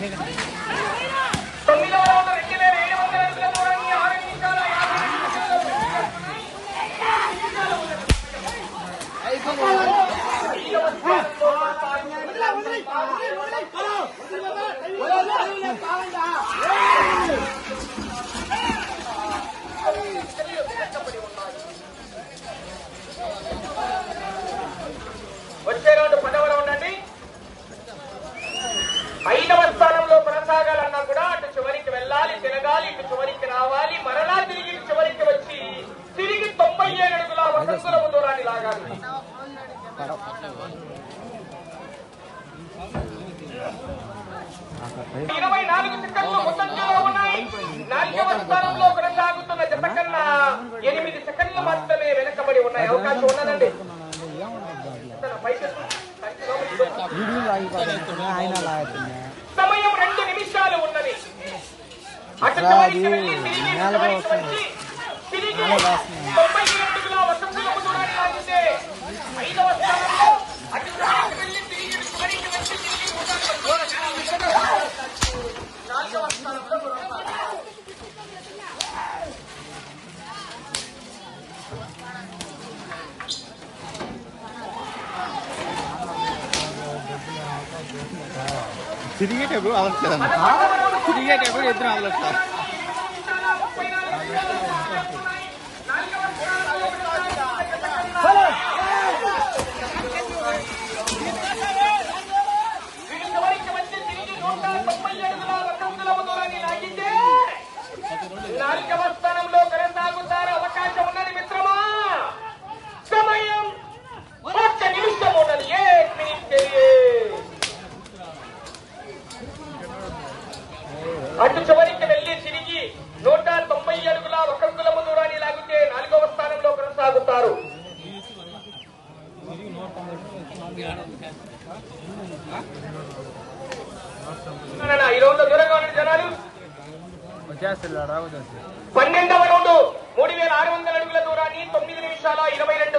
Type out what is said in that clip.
那个 ఇరవై నాలుగు సెకండ్లు మొత్తంగా ఉన్నాయి. నాలుగవ స్థానంలో కొనసాగుతున్న జత కన్నా ఎనిమిది సెకండ్లు మాత్రమే వెనకబడి ఉన్నాయి. అవకాశం ఉన్నదండి. సమయం రెండు నిమిషాలు ఉన్నది. అటు తిరిగి తిరిగి తిరిగేటప్పుడు అలర్ట్ తిరిగేటప్పుడు ఇద్దరు అలర్ట్ అటు చివరికి వెళ్ళి తిరిగి నూట తొంభై అడుగుల ఒక కులము దూరాన్ని లాగితే నాలుగవ స్థానంలో కొనసాగుతారు. పన్నెండవ రౌండ్ మూడు వేల ఆరు వందల అడుగుల దూరాన్ని తొమ్మిది నిమిషాల ఇరవై రెండు